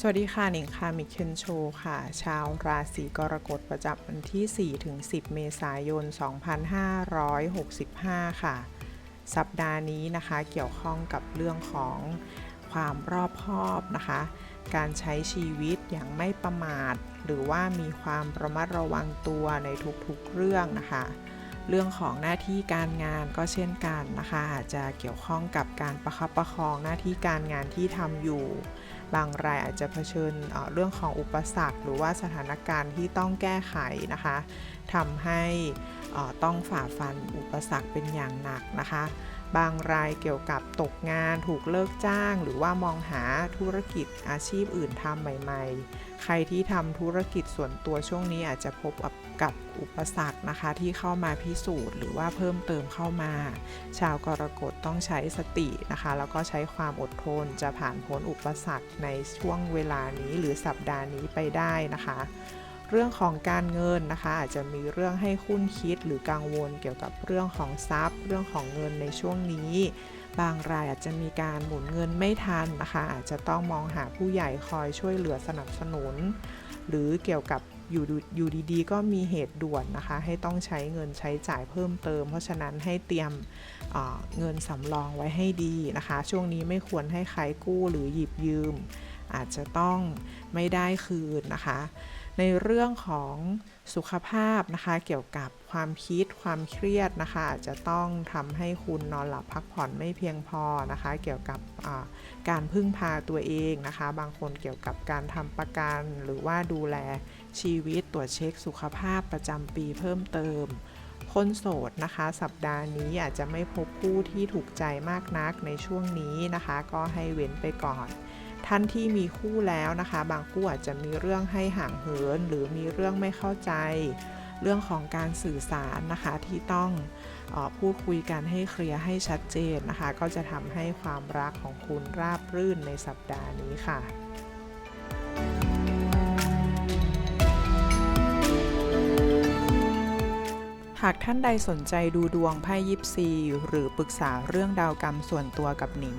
สวัสดีค่ะหนิงค่ะมิเคนโชค่ะ ชาวราศีกรกฎประจำวันที่ 4 ถึง 10 เมษายน 2565 ค่ะ สัปดาห์นี้นะคะเกี่ยวข้องกับเรื่องของความรอบคอบนะคะ การใช้ชีวิตอย่างไม่ประมาท หรือว่ามีความระมัดระวังตัวในทุกๆเรื่องนะคะ เรื่องของหน้าที่การงานก็เช่นกันนะคะอาจจะเกี่ยวข้องกับการประคับประคองหน้าที่การงานที่ทำอยู่ บางรายอาจจะเผชิญเรื่องของอุปสรรค หรือว่าสถานการณ์ที่ต้องแก้ไขนะคะทำให้ต้องฝ่าฟันอุปสรรคเป็นอย่างหนักนะคะ บางรายเกี่ยวกับตกงานถูกเลิกจ้าง หรือว่ามองหาธุรกิจอาชีพอื่นทำใหม่ ๆ ใครที่ทำธุรกิจส่วนตัวช่วงนี้อาจจะพบกับอุปสรรคนะคะที่เข้ามาพิสูจน์ หรือว่าเพิ่มเติมเข้ามา ชาวกรกฎต้องใช้สตินะคะ แล้วก็ใช้ความอดทนจะผ่านพ้นอุปสรรคในช่วงเวลานี้หรือสัปดาห์นี้ไปได้นะคะ เรื่องของการเงินนะคะ อาจจะมีเรื่องให้คุ้นคิดหรือกังวลเกี่ยวกับเรื่องของทรัพย์ เรื่องของเงินในช่วงนี้ บางรายอาจจะมีการหมุนเงินไม่ทันนะคะ อาจจะต้องมองหาผู้ใหญ่คอยช่วยเหลือสนับสนุน หรือเกี่ยวกับอยู่ดูอยู่ดีๆ ก็มีเหตุด่วนนะคะ ให้ต้องใช้เงินใช้จ่ายเพิ่มเติม เพราะฉะนั้นให้เตรียมเเงินสำรองไว้ให้ดีนะคะ ช่วงนี้ไม่ควรให้ใครกู้หรือหยิบยืม อาจจะต้องไม่ได้คืนนะคะ ในเรื่องของสุขภาพนะคะเกี่ยวกับความคิดความเครียดนะคะอาจจะต้องทำให้คุณนอนหลับพักผ่อนไม่เพียงพอนะคะ เกี่ยวกับการพึ่งพาตัวเองนะคะ บางคนเกี่ยวกับการทำประกันหรือว่าดูแลชีวิตตรวจเช็คสุขภาพประจำปีเพิ่มเติมคนโสดนะคะ สัปดาห์นี้อาจจะไม่พบผู้ที่ถูกใจมากนักในช่วงนี้นะคะ ก็ให้เว้นไปก่อน ท่านที่มีคู่แล้วนะคะ บางคู่อาจจะมีเรื่องให้ห่างเหิน หรือมีเรื่องไม่เข้าใจ เรื่องของการสื่อสารนะคะที่ต้องออพูดคุยกันให้เคลียร์ให้ชัดเจนนะคะ ก็จะทำให้ความรักของคุณราบรื่นในสัปดาห์นี้ค่ะหากท่านใดสนใจดูดวงไพ่ยิปซี หรือปรึกษาเรื่องดาวกรรมส่วนตัวกับหนิง